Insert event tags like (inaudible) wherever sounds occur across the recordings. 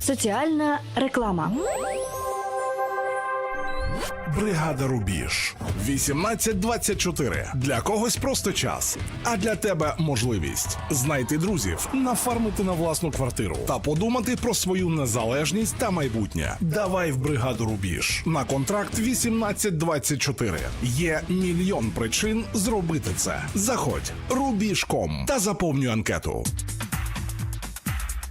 Соціальна реклама. Бригада Рубіж 1824. Для когось просто час, а для тебе можливість знайти друзів, нафармити на власну квартиру та подумати про свою незалежність та майбутнє. Давай в бригаду Рубіж на контракт 1824. Є мільйон причин зробити це. Заходь рубіж.ком та заповнюй анкету.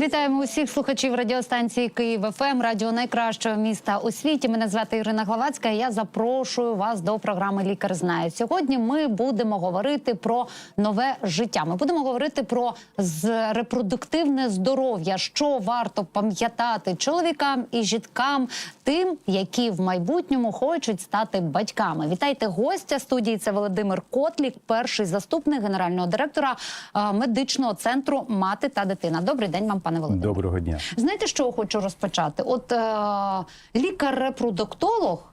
Вітаємо усіх слухачів радіостанції Київ ФМ, радіо найкращого міста у світі. Мене звати Ірина Главацька. і Я запрошую вас до програми Лікар знає. Сьогодні ми будемо говорити про нове життя. Ми будемо говорити про репродуктивне здоров'я, що варто пам'ятати чоловікам і жінкам, тим, які в майбутньому хочуть стати батьками. Вітайте гостя студії. Це Володимир Котлік, перший заступник генерального директора е, медичного центру Мати та дитина. Добрий день вам, пане Володимире. Доброго дня. Знаєте, що хочу розпочати? От е, лікар-репродуктолог.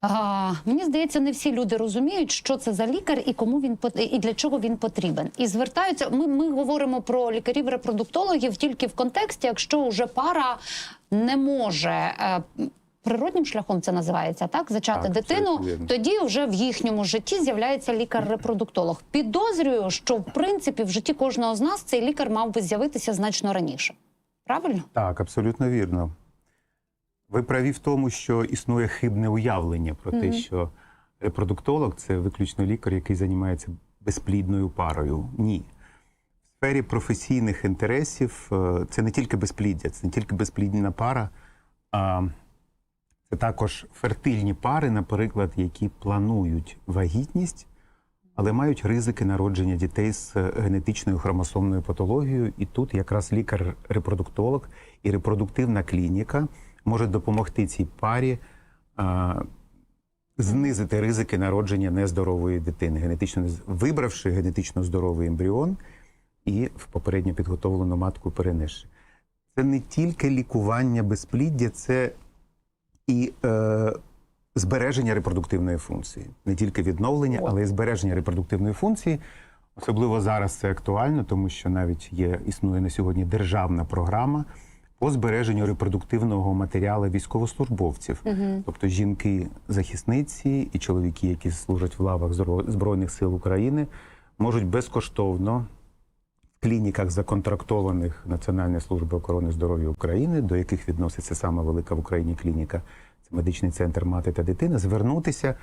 А, мені здається, не всі люди розуміють, що це за лікар і кому він і для чого він потрібен. І звертаються. Ми, ми говоримо про лікарів-репродуктологів тільки в контексті, якщо вже пара не може. Природнім шляхом це називається так. Зачати Так, дитину, тоді вже в їхньому житті з'являється лікар-репродуктолог. Підозрюю, що в принципі в житті кожного з нас цей лікар мав би з'явитися значно раніше. Правильно? Так, абсолютно вірно. Ви праві в тому, що існує хибне уявлення про те, що репродуктолог це виключно лікар, який займається безплідною парою. Ні. В сфері професійних інтересів е, це не тільки безпліддя, це не тільки безплідна пара, а це також фертильні пари, наприклад, які планують вагітність, але мають ризики народження дітей з е, генетичною хромосомною патологією. І тут якраз лікар-репродуктолог і репродуктивна клініка можуть допомогти цій парі а, знизити ризики народження нездорової дитини, генетично вибравши генетично здоровий ембріон і в попередньо підготовлену матку перенесши. Це не тільки лікування безпліддя, це і е, збереження репродуктивної функції, не тільки відновлення, але й збереження репродуктивної функції. Особливо зараз це актуально, тому що навіть є існує на сьогодні державна програма по збереженню репродуктивного матеріалу військовослужбовців, тобто жінки-захисниці і чоловіки, які служать в лавах Збройних сил України, можуть безкоштовно клініках законтрактованих Національної служби охорони здоров'я України, до яких відноситься саме велика в Україні клініка, це медичний центр мати та дитина, звернутися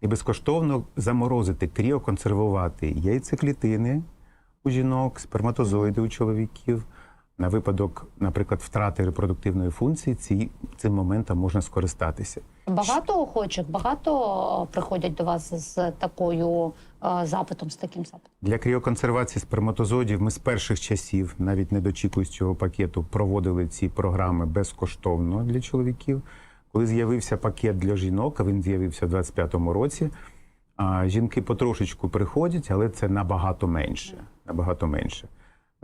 і безкоштовно заморозити, кріоконсервувати яйцеклітини у жінок, сперматозоїди у чоловіків. На випадок, наприклад, втрати репродуктивної функції, ці, цим моментом можна скористатися. Багато охочих, багато приходять до вас з такою е, запитом, з таким запитом. Для кріоконсервації сперматозоїдів ми з перших часів, навіть не дочікуюсь цього пакету, проводили ці програми безкоштовно для чоловіків. Коли з'явився пакет для жінок, а він з'явився у 25-му році. А жінки потрошечку приходять, але це набагато менше. Набагато менше.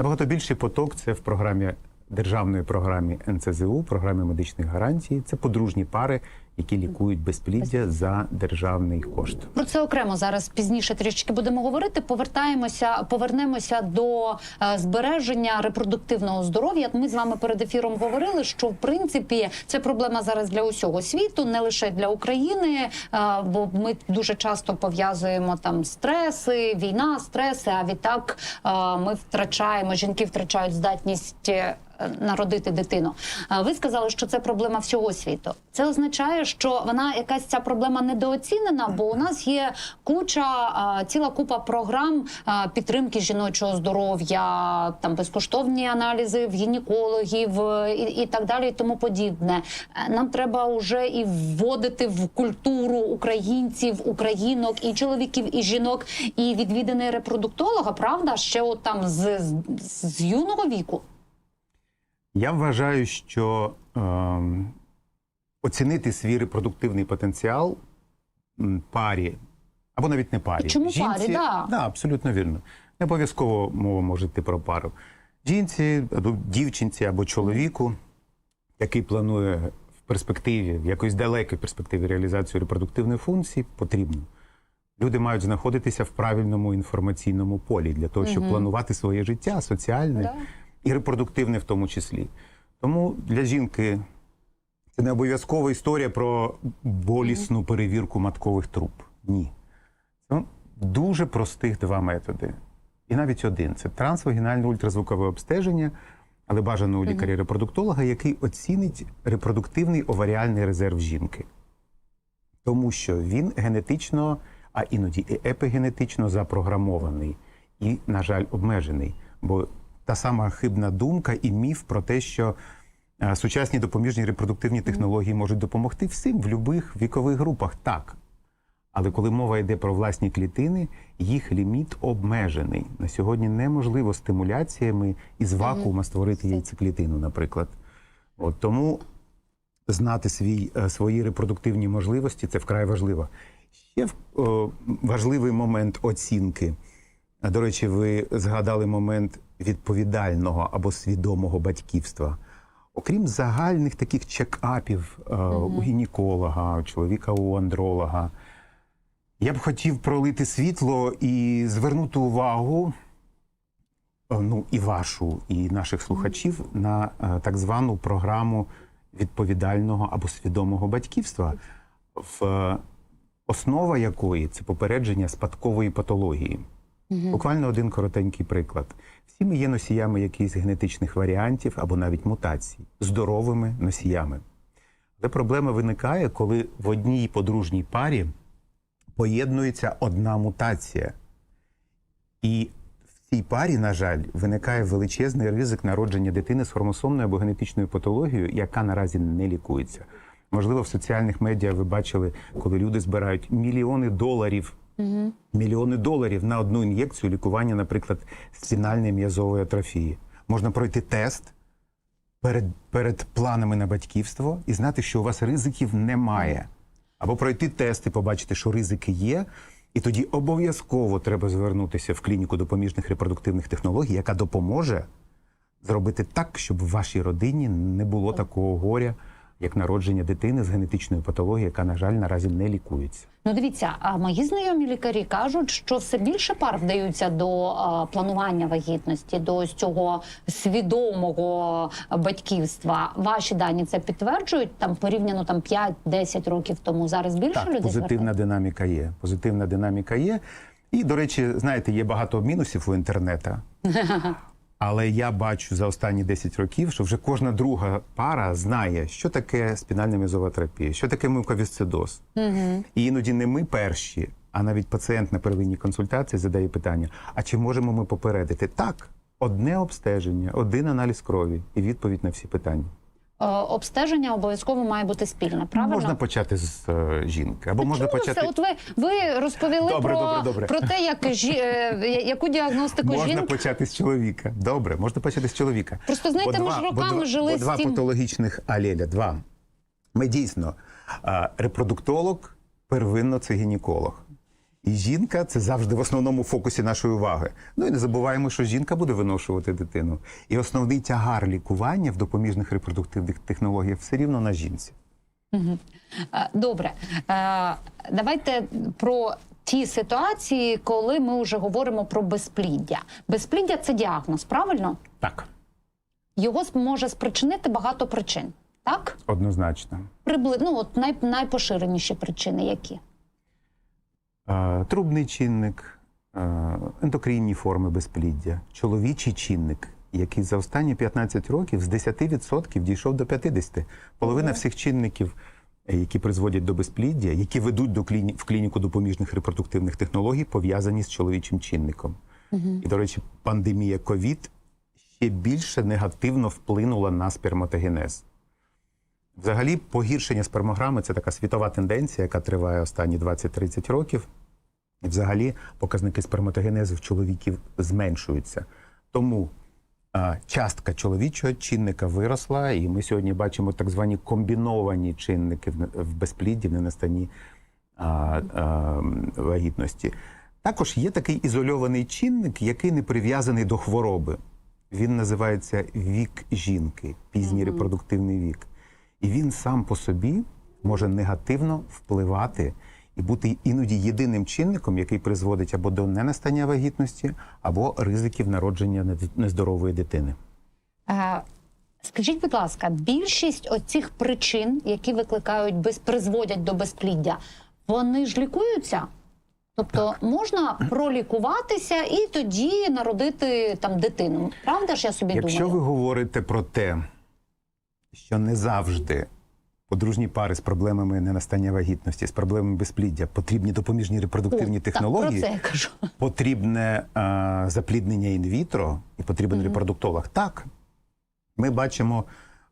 Набагато більший поток це в програмі державної програмі НЦЗУ, програмі медичних гарантій. Це подружні пари, які лікують безпліддя за державний кошт. Про це окремо зараз пізніше трішки будемо говорити. Повертаємося, повернемося до е, збереження репродуктивного здоров'я. Ми з вами перед ефіром говорили, що в принципі це проблема зараз для усього світу, не лише для України. е, бо ми дуже часто пов'язуємо там стреси, війна, стреси. А відтак е, ми втрачаємо жінки, втрачають здатність. Народити дитину. Ви сказали, що це проблема всього світу. Це означає, що вона якась ця проблема недооцінена, бо у нас є куча, ціла купа програм підтримки жіночого здоров'я, там безкоштовні аналізи в гінекологів е, і, і так далі, і тому подібне. Е, Нам треба вже і вводити в культуру українців, українок, і чоловіків, і жінок, і відвідини репродуктолога, правда, ще от там з, з, з юного віку. Я вважаю, що ем, оцінити свій репродуктивний потенціал парі, або навіть не парі. Чому парі, да. Да, абсолютно вірно. Не обов'язково мова може йти про пару. Жінці, або дівчинці або чоловіку, який планує в перспективі, в якоїсь далекій перспективі реалізацію репродуктивної функції, потрібно. Люди мають знаходитися в правильному інформаційному полі для того, щоб планувати своє життя, соціальне Да. і репродуктивне в тому числі. Тому для жінки не обов'язкова історія про болісну перевірку маткових труб. Ні. Це дуже простих два методи. І навіть один це трансвагінальне ультразвукове обстеження, але бажано у лікаря-репродуктолога, який оцінить репродуктивний оваріальний резерв жінки. Тому що він генетично, а іноді і епігенетично запрограмований і, на жаль, обмежений. Бо та сама хибна думка і міф про те, що сучасні допоміжні репродуктивні технології можуть допомогти всім в будь-яких вікових групах. Так. Але коли мова йде про власні клітини, їх ліміт обмежений. На сьогодні неможливо стимуляціями із вакуума створити яйцеклітину, наприклад. От тому знати свій, е, свої репродуктивні можливості це вкрай важливо. Ще о, важливий момент оцінки. До речі, ви згадали момент відповідального або свідомого батьківства. Окрім загальних таких чекапів е, у гінеколога, у чоловіка у андролога, я б хотів пролити світло і звернути увагу, е, ну і вашу, і наших слухачів на е, так звану програму відповідального або свідомого батьківства, в е, основа якої це попередження спадкової патології. Буквально один коротенький приклад. Всі ми є носіями якихось генетичних варіантів або навіть мутацій, здоровими носіями. Але проблема виникає, коли в одній подружній парі поєднується одна мутація. І в цій парі, на жаль, виникає величезний ризик народження дитини з хромосомною або генетичною патологією, яка наразі не лікується. Можливо, в соціальних медіа ви бачили, коли люди збирають мільйони доларів, мільйони доларів на одну ін'єкцію лікування, наприклад, спінальної м'язової атрофії. Можна пройти тест перед, перед планами на батьківство і знати, що у вас ризиків немає. Або пройти тест і побачити, що ризики є. І тоді обов'язково треба звернутися в клініку допоміжних репродуктивних технологій, яка допоможе зробити так, щоб в вашій родині не було такого горя, як народження дитини з генетичною патологією, яка, на жаль, наразі не лікується. Ну, дивіться, а мої знайомі лікарі кажуть, що все більше пар вдаються до а, планування вагітності, до ось цього свідомого батьківства. Ваші дані це підтверджують там порівняно там 5-10 років тому. Зараз більше Так, людей позитивна звертається? динаміка є. Позитивна динаміка є. І, до речі, знаєте, є багато мінусів у інтернету. (laughs) Але я бачу за останні 10 років, що вже кожна друга пара знає, що таке спінальна м'язова терапія, що таке муковісцидоз. І іноді не ми перші, а навіть пацієнт на первинній консультації задає питання: а чи можемо ми попередити? Так, одне обстеження, один аналіз крові і відповідь на всі питання. Е, Обстеження обов'язково має бути спільне, правильно? Можна почати з е, жінки, або можна Чому почати. це? От ви, ви розповіли Добре, про, добре, добре. про те, як жі... е, яку діагностику Можна жінки. почати з чоловіка. Добре, можна почати з чоловіка. Просто, знаєте, Бо ми ж роками бо жили бо з два тим- патологічних алеля. Два. Ми дійсно репродуктолог, первинно це гінеколог. І жінка це завжди в основному фокусі нашої уваги. Ну і не забуваємо, що жінка буде виношувати дитину. І основний тягар лікування в допоміжних репродуктивних технологіях все рівно на жінці. Добре, давайте про ті ситуації, коли ми вже говоримо про безпліддя. Безпліддя це діагноз, правильно? Так, Його може спричинити багато причин. Так, однозначно. Прибли... ну, от най... найпоширеніші причини, які Трубний чинник, ендокринні форми безпліддя, чоловічий чинник, який за останні 15 років з 10% дійшов до 50%. Половина всіх чинників, е, які призводять до безпліддя, які ведуть до кліні... в клініку допоміжних репродуктивних технологій, пов'язані з чоловічим чинником. І, до речі, пандемія ковід ще більше негативно вплинула на сперматогенез. Взагалі, погіршення спермограми це така світова тенденція, яка триває останні 20-30 років. І взагалі показники сперматогенезу в чоловіків зменшуються. Тому а, частка чоловічого чинника виросла, і ми сьогодні бачимо так звані комбіновані чинники в, безплідді, в ненастанні а, а, вагітності. Також є такий ізольований чинник, який не прив'язаний до хвороби. він називається вік жінки, пізній репродуктивний вік. І він сам по собі може негативно впливати і бути іноді єдиним чинником, який призводить або до ненастання вагітності, або ризиків народження нездорової дитини. Е, Скажіть, будь ласка, більшість оцих причин, які викликають без призводять до безпліддя, вони ж лікуються? Тобто можна пролікуватися і тоді народити там дитину. Правда ж я собі Якщо думаю? ви говорите про те, що не завжди подружні пари з проблемами ненастання вагітності, з проблемами безпліддя потрібні допоміжні репродуктивні О, технології, Так, про це я кажу. потрібне е, запліднення інвітро і потрібен репродуктолог. Так, ми бачимо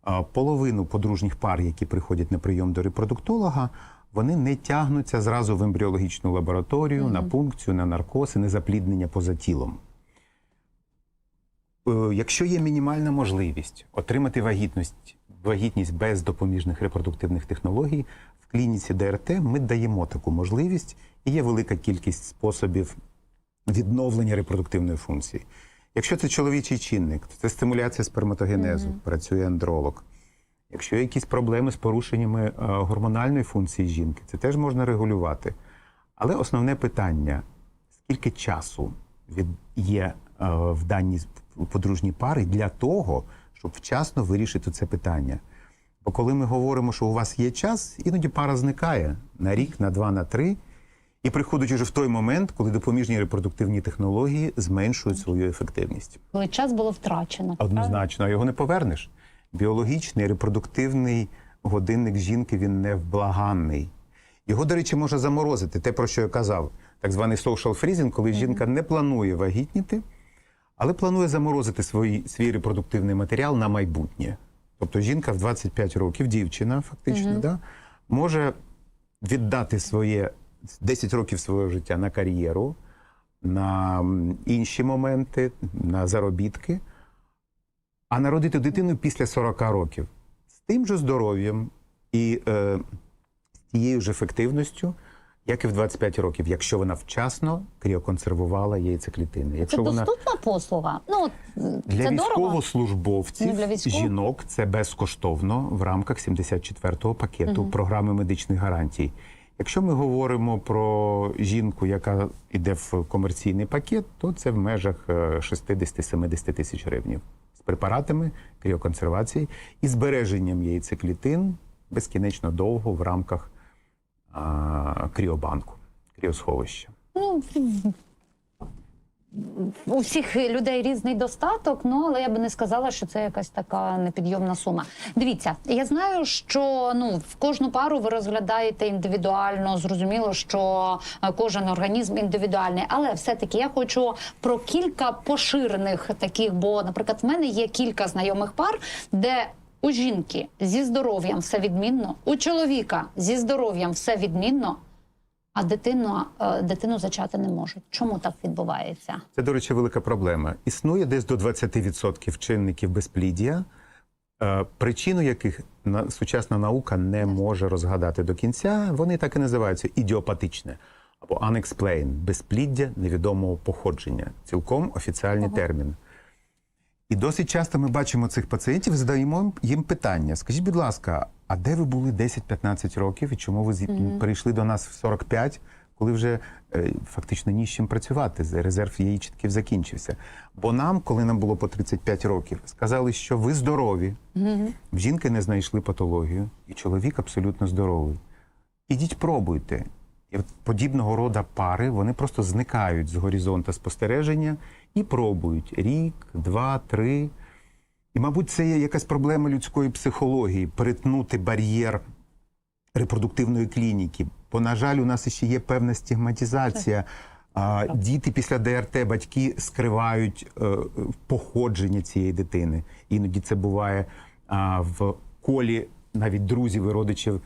е, половину подружніх пар, які приходять на прийом до репродуктолога, вони не тягнуться зразу в ембріологічну лабораторію, на пункцію, на наркоз і на запліднення поза тілом. Е, Якщо є мінімальна можливість отримати вагітність, вагітність без допоміжних репродуктивних технологій, в клініці ДРТ ми даємо таку можливість, і є велика кількість способів відновлення репродуктивної функції. Якщо це чоловічий чинник, то це стимуляція сперматогенезу, працює андролог. Якщо є якісь проблеми з порушеннями е, гормональної функції жінки, це теж можна регулювати. Але основне питання: скільки часу є е, в даній подружній пари для того, щоб вчасно вирішити це питання? Бо коли ми говоримо, що у вас є час, іноді пара зникає на рік, на два, на три, і приходить уже в той момент, коли допоміжні репродуктивні технології зменшують свою ефективність. Коли час було втрачено. Однозначно, а його не повернеш. Біологічний репродуктивний годинник жінки він невблаганний. Його, до речі, може заморозити те, про що я казав, так званий social freezing, коли жінка не планує вагітніти, але планує заморозити свій, свій репродуктивний матеріал на майбутнє. Тобто жінка в 25 років, дівчина фактично, да, може віддати своє 10 років свого життя на кар'єру, на інші моменти, на заробітки, а народити дитину після 40 років з тим же здоров'ям і е, з тією ж ефективністю, як і в 25 років, якщо вона вчасно кріоконсервувала яйцеклітини. Це Якщо вона доступна послуга? Ну, для це військовослужбовців, для військових. жінок це безкоштовно в рамках 74-го пакету програми медичних гарантій. Якщо ми говоримо про жінку, яка йде в комерційний пакет, то це в межах е, 60-70 тисяч гривень з препаратами кріоконсервації і збереженням яйцеклітин безкінечно довго в рамках кріобанку, кріосховища. Ну, у всіх людей різний достаток, ну але я би не сказала, що це якась така непідйомна сума. Дивіться, я знаю, що ну в кожну пару ви розглядаєте індивідуально. Зрозуміло, що е, кожен організм індивідуальний, але все-таки я хочу про кілька поширених таких, бо, наприклад, в мене є кілька знайомих пар, де у жінки зі здоров'ям все відмінно, у чоловіка зі здоров'ям все відмінно. А дитину, е, дитину зачати не можуть. Чому так відбувається? Це, до речі, велика проблема. Існує десь до 20% чинників безпліддя, е, причину яких на- сучасна наука не може розгадати до кінця. Вони так і називаються ідіопатичне або unexplained – безпліддя невідомого походження. Цілком офіціальний термін. І досить часто ми бачимо цих пацієнтів, задаємо їм питання: скажіть, будь ласка, а де ви були 10-15 років і чому ви зі- прийшли до нас в 45, коли вже е, фактично ні з чим працювати? Резерв яєчників закінчився. Бо нам, коли нам було по 35 років, сказали, що ви здорові, в жінки не знайшли патологію, і чоловік абсолютно здоровий. Ідіть пробуйте. І от подібного роду пари вони просто зникають з горизонта спостереження і пробують рік, два, три. І, мабуть, це є якась проблема людської психології перетнути бар'єр репродуктивної клініки. Бо, на жаль, у нас ще є певна стигматизація. А, діти після ДРТ батьки скривають е, походження цієї дитини. Іноді це буває а, в колі навіть друзів і родичів.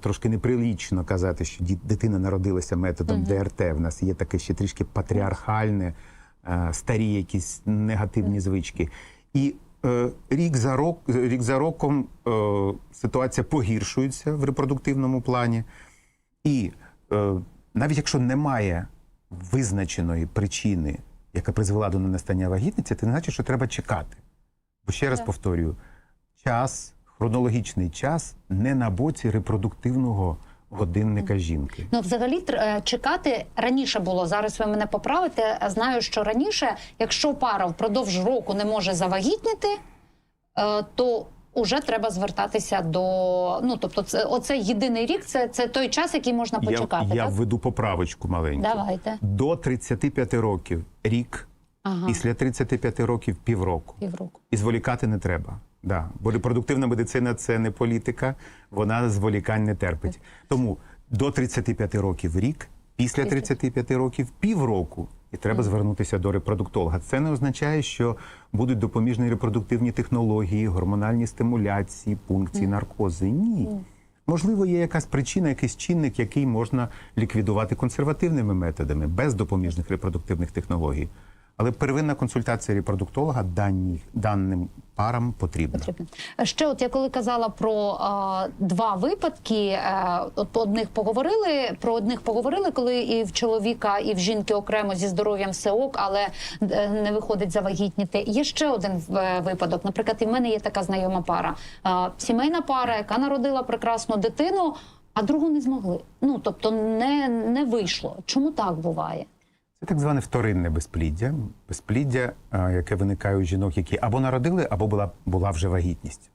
Трошки неприлічно казати, що дитина народилася методом ДРТ. В нас є таке ще трішки патріархальне, е, старі якісь негативні звички. І е, рік за рок, рік за роком е, ситуація погіршується в репродуктивному плані. І е, навіть якщо немає визначеної причини, яка призвела до ненастання вагітниці, це не значить, що треба чекати. Бо ще раз повторюю: час, хронологічний час не на боці репродуктивного годинника жінки. Ну, взагалі, е, чекати раніше було. Зараз ви мене поправите. Знаю, що раніше, якщо пара впродовж року не може завагітніти, е, то вже треба звертатися до. Ну тобто, це оце єдиний рік. Це, це той час, який можна почекати. я, я введу поправочку маленьку. Давайте До 35 років рік, ага, після 35 років півроку. півроку. І зволікати не треба. Да. Бо репродуктивна медицина це не політика, вона зволікань не терпить. Тому до 35 років рік, після 35 років півроку. І треба звернутися до репродуктолога. Це не означає, що будуть допоміжні репродуктивні технології, гормональні стимуляції, пункції, наркози. Ні. Можливо, є якась причина, якийсь чинник, який можна ліквідувати консервативними методами, без допоміжних репродуктивних технологій. Але первинна консультація репродуктолога дані, даним парам потрібна. Потрібно. Ще от я коли казала про е, два випадки, е, от одних поговорили, про одних поговорили, коли і в чоловіка, і в жінки окремо зі здоров'ям все ок, але е, не виходить завагітніти. Є ще один е, випадок. Наприклад, і в мене є така знайома пара, е, сімейна пара, яка народила прекрасну дитину, а другу не змогли. Ну тобто не, не вийшло. Чому так буває? Це так зване вторинне безпліддя. Безпліддя, яке виникає у жінок, які або народили, або була, була вже вагітність.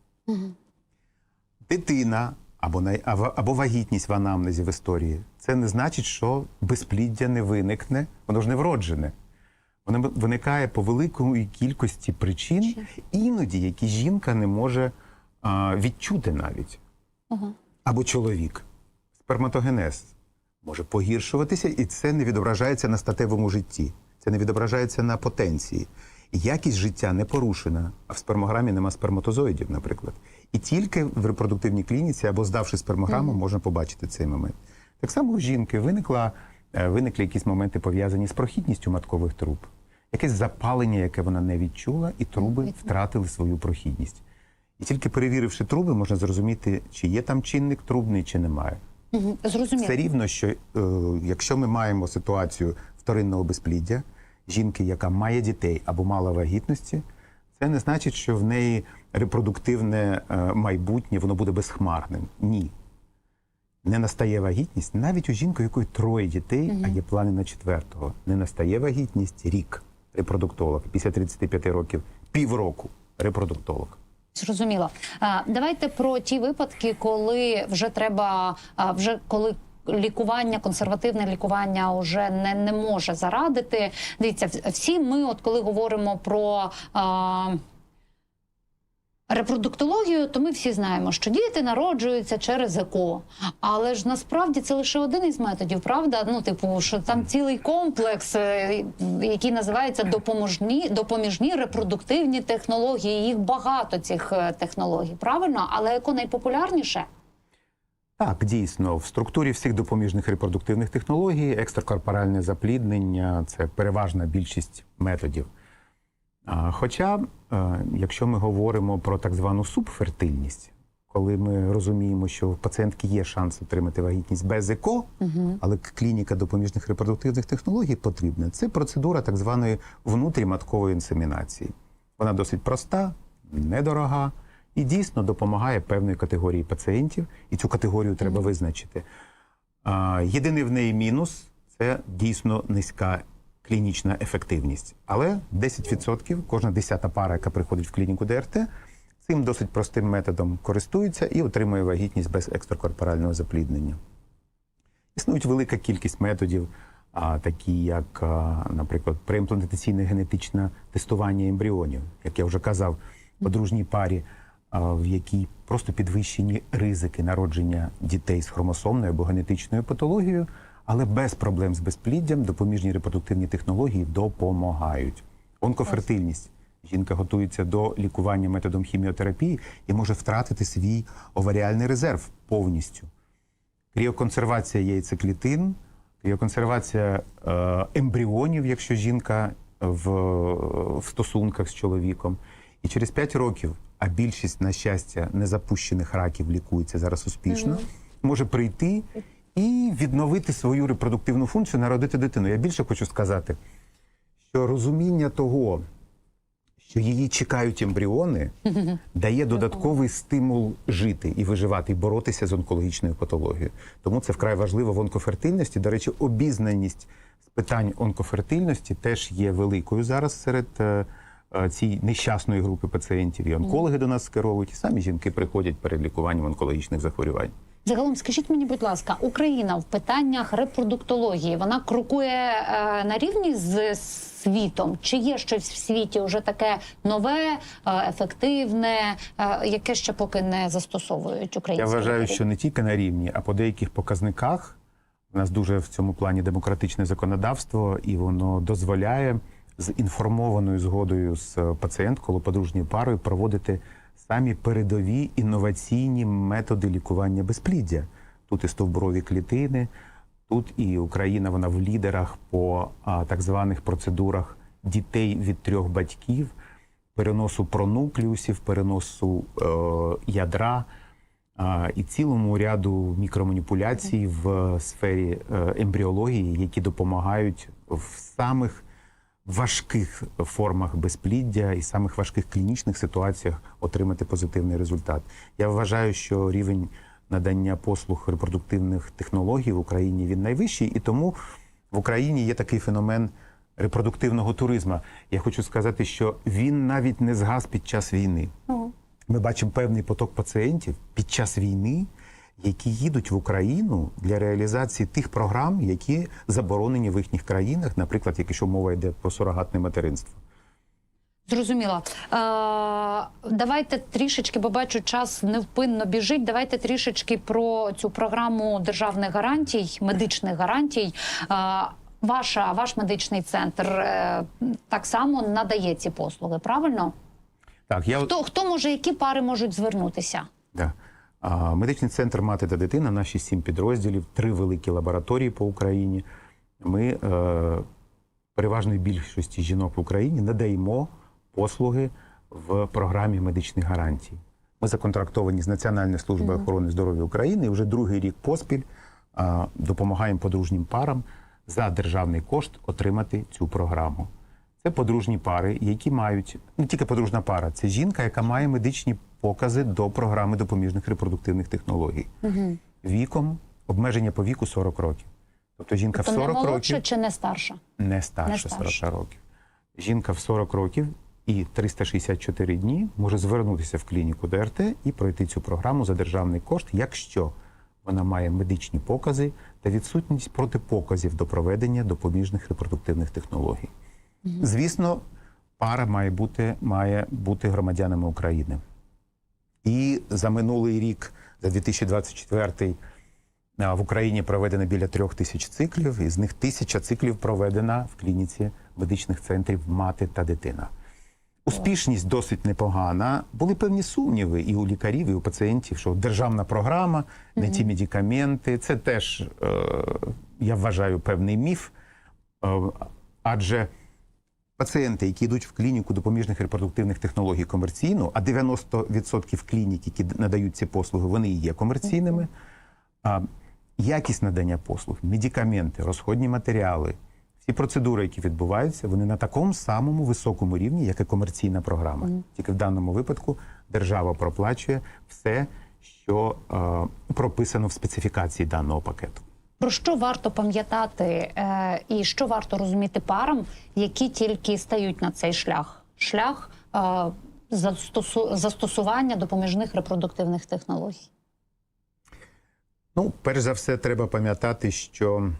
Дитина або, або, вагітність в анамнезі в історії. Це не значить, що безпліддя не виникне, воно ж не вроджене. Воно виникає по великої кількості причин, іноді які жінка не може а, відчути навіть. Або чоловік. Сперматогенез може погіршуватися, і це не відображається на статевому житті. Це не відображається на потенції. Якість життя не порушена, а в спермограмі нема сперматозоїдів, наприклад. І тільки в репродуктивній клініці або здавши спермограму, можна побачити цей момент. Так само у жінки виникла, е, виникли якісь моменти пов'язані з прохідністю маткових труб, якесь запалення, яке вона не відчула, і труби втратили свою прохідність. І тільки перевіривши труби, можна зрозуміти, чи є там чинник трубний, чи немає. Угу. Зрозуміло. Все рівно, що е, якщо ми маємо ситуацію вторинного безпліддя, жінки, яка має дітей або мала вагітності, це не значить, що в неї репродуктивне е, майбутнє воно буде безхмарним. Ні. Не настає вагітність навіть у жінки, у якої троє дітей, а є плани на четвертого. Не настає вагітність рік репродуктолог. Після 35 років півроку репродуктолог. Зрозуміло. Давайте про ті випадки, коли вже треба, вже коли. Лікування, консервативне лікування вже не, не може зарадити. Дивіться, всі ми, от коли говоримо про а, репродуктологію, то ми всі знаємо, що діти народжуються через ЕКО. Але ж насправді це лише один із методів, правда? Ну, типу, що там цілий комплекс, е, який називається допоможні, допоміжні репродуктивні технології. Їх багато цих е, технологій, правильно? Але ЕКО найпопулярніше. Так, дійсно, в структурі всіх допоміжних репродуктивних технологій екстракорпоральне запліднення це переважна більшість методів. Хоча, е, якщо ми говоримо про так звану субфертильність, коли ми розуміємо, що в пацієнтки є шанс отримати вагітність без ЕКО, але клініка допоміжних репродуктивних технологій потрібна, це процедура так званої внутріматкової інсемінації. Вона досить проста, недорога і дійсно допомагає певної категорії пацієнтів, і цю категорію треба визначити. Єдиний в неї мінус це дійсно низька клінічна ефективність. Але 10% кожна десята пара, яка приходить в клініку ДРТ, цим досить простим методом користується і отримує вагітність без екстракорпорального запліднення. Існують велика кількість методів, такі як, наприклад, преімплантаційне генетичне тестування ембріонів, як я вже казав, подружній парі, в якій просто підвищені ризики народження дітей з хромосомною або генетичною патологією, але без проблем з безпліддям допоміжні репродуктивні технології допомагають. Онкофертильність. Жінка готується до лікування методом хіміотерапії і може втратити свій оваріальний резерв повністю кріоконсервація яйцеклітин, кріоконсервація е, ембріонів, якщо жінка в, в стосунках з чоловіком. І через 5 років, а більшість, на щастя, незапущених раків лікується зараз успішно, може прийти і відновити свою репродуктивну функцію, народити дитину. Я більше хочу сказати, що розуміння того, що її чекають ембріони, (laughs) дає додатковий стимул жити і виживати, і боротися з онкологічною патологією. Тому це вкрай важливо в онкофертильності. До речі, обізнаність з питань онкофертильності теж є великою зараз серед е, е, цієї нещасної групи пацієнтів. І онкологи до нас скеровують, і самі жінки приходять перед лікуванням онкологічних захворювань. Загалом, скажіть мені, будь ласка, Україна в питаннях репродуктології вона крокує е, на рівні з світом? Чи є щось в світі вже таке нове, е, ефективне, е, яке ще поки не застосовують Я українські? вважаю, лікарі? що не тільки на рівні, а по деяких показниках у нас дуже в цьому плані демократичне законодавство, і воно дозволяє з інформованою згодою з пацієнткою, подружньою парою проводити самі передові інноваційні методи лікування безпліддя. Тут і стовбурові клітини, тут і Україна вона в лідерах по а, так званих процедурах дітей від трьох батьків, переносу пронуклеусів, переносу е, ядра а, і цілому ряду мікроманіпуляцій в сфері е, ембріології, які допомагають в самих важких формах безпліддя і самих важких клінічних ситуаціях отримати позитивний результат. Я вважаю, що рівень надання послуг репродуктивних технологій в Україні він найвищий, і тому в Україні є такий феномен репродуктивного туризму. Я хочу сказати, що він навіть не згас під час війни. Ми бачимо певний поток пацієнтів під час війни, які їдуть в Україну для реалізації тих програм, які заборонені в їхніх країнах, наприклад, якщо мова йде про сурогатне материнство. Зрозуміло. Е, давайте трішечки, бо бачу, час невпинно біжить. Давайте трішечки про цю програму державних гарантій, медичних гарантій. Е, ваша, ваш медичний центр е, так само надає ці послуги, правильно? Так, я Хто, хто може, які пари можуть звернутися? Да. Медичний центр Мати та дитина, наші сім підрозділів, три великі лабораторії по Україні. Ми е, переважної більшості жінок в Україні надаємо послуги в програмі медичних гарантій. Ми законтрактовані з Національною службою охорони здоров'я України і вже другий рік поспіль допомагаємо подружнім парам за державний кошт отримати цю програму. Це подружні пари, які мають не тільки подружна пара, це жінка, яка має медичні покази до програми допоміжних репродуктивних технологій. Віком обмеження по віку 40 років. Тобто жінка То в не молодша років чи не старша? не старше. 40 років. Жінка в 40 років і 364 дні може звернутися в клініку ДРТ і пройти цю програму за державний кошт, якщо вона має медичні покази та відсутність протипоказів до проведення допоміжних репродуктивних технологій. Звісно, пара має бути, має бути громадянами України. І за минулий рік, за 2024 а, в Україні проведено біля трьох тисяч циклів, із них тисяча циклів проведена в клініці медичних центрів мати та дитина. Успішність досить непогана. Були певні сумніви і у лікарів, і у пацієнтів, що державна програма, не ті медикаменти. Це теж, е, я вважаю, певний міф. Е, адже пацієнти, які йдуть в клініку допоміжних репродуктивних технологій комерційно, а 90% клінік, які надають ці послуги, вони і є комерційними. А, якість надання послуг, медикаменти, розходні матеріали, всі процедури, які відбуваються, вони на такому самому високому рівні, як і комерційна програма. Тільки в даному випадку держава проплачує все, що е, прописано в специфікації даного пакету. Про що варто пам'ятати е, і що варто розуміти парам, які тільки стають на цей шлях? Шлях е, застосу- застосування допоміжних репродуктивних технологій. Ну, перш за все, треба пам'ятати, що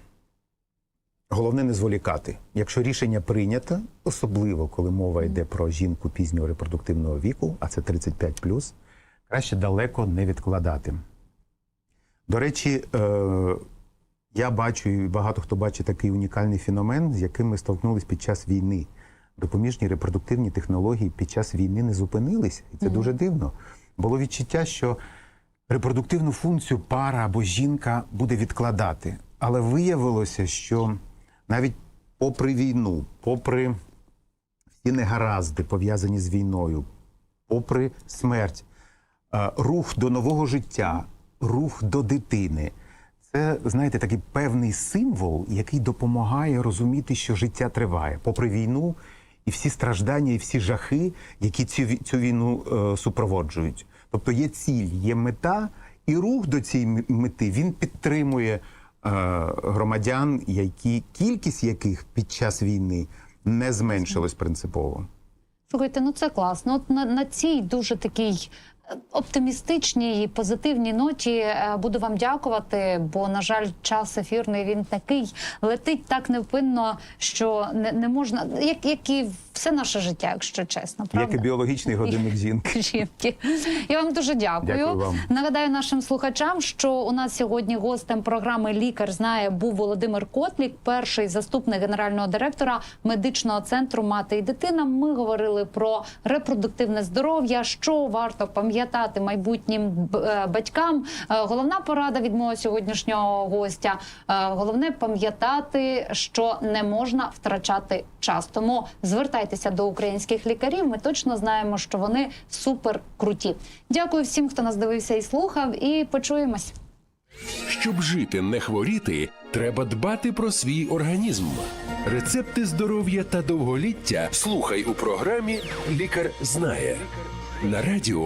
головне не зволікати. Якщо рішення прийнято, особливо коли мова йде про жінку пізнього репродуктивного віку, а це 35+, краще далеко не відкладати. До речі, е, я бачу, і багато хто бачить такий унікальний феномен, з яким ми столкнулись під час війни. Допоміжні репродуктивні технології під час війни не зупинились, і це дуже дивно. Було відчуття, що репродуктивну функцію пара або жінка буде відкладати. Але виявилося, що навіть попри війну, попри всі негаразди, пов'язані з війною, попри смерть, е, рух до нового життя, рух до дитини Це, знаєте, такий певний символ, який допомагає розуміти, що життя триває, попри війну і всі страждання, і всі жахи, які цю, цю війну е, супроводжують. Тобто є ціль, є мета, і рух до цієї мети він підтримує е, громадян, які кількість яких під час війни не зменшилась принципово. Слухайте, ну це класно. От на, на цій дуже такій оптимістичній і позитивній ноті е, буду вам дякувати, бо, на жаль, час ефірний він такий летить так невпинно, що не, не можна, як, як і все наше життя, якщо чесно, правда? Як і біологічний годинник жінки. (laughs) жінки. Я вам дуже дякую. Дякую вам. Нагадаю нашим слухачам, що у нас сьогодні гостем програми Лікар знає був Володимир Котлік, перший заступник генерального директора медичного центру Мати і дитина. Ми говорили про репродуктивне здоров'я, що варто пам'ятати майбутнім е, батькам. Е, Головна порада від мого сьогоднішнього гостя. е, Головне пам'ятати, що не можна втрачати час. Тому звертайтеся до українських лікарів. Ми точно знаємо, що вони супер круті. Дякую всім, хто нас дивився і слухав. І почуємось. Щоб жити, не хворіти, треба дбати про свій організм. Рецепти здоров'я та довголіття слухай у програмі Лікар знає на радіо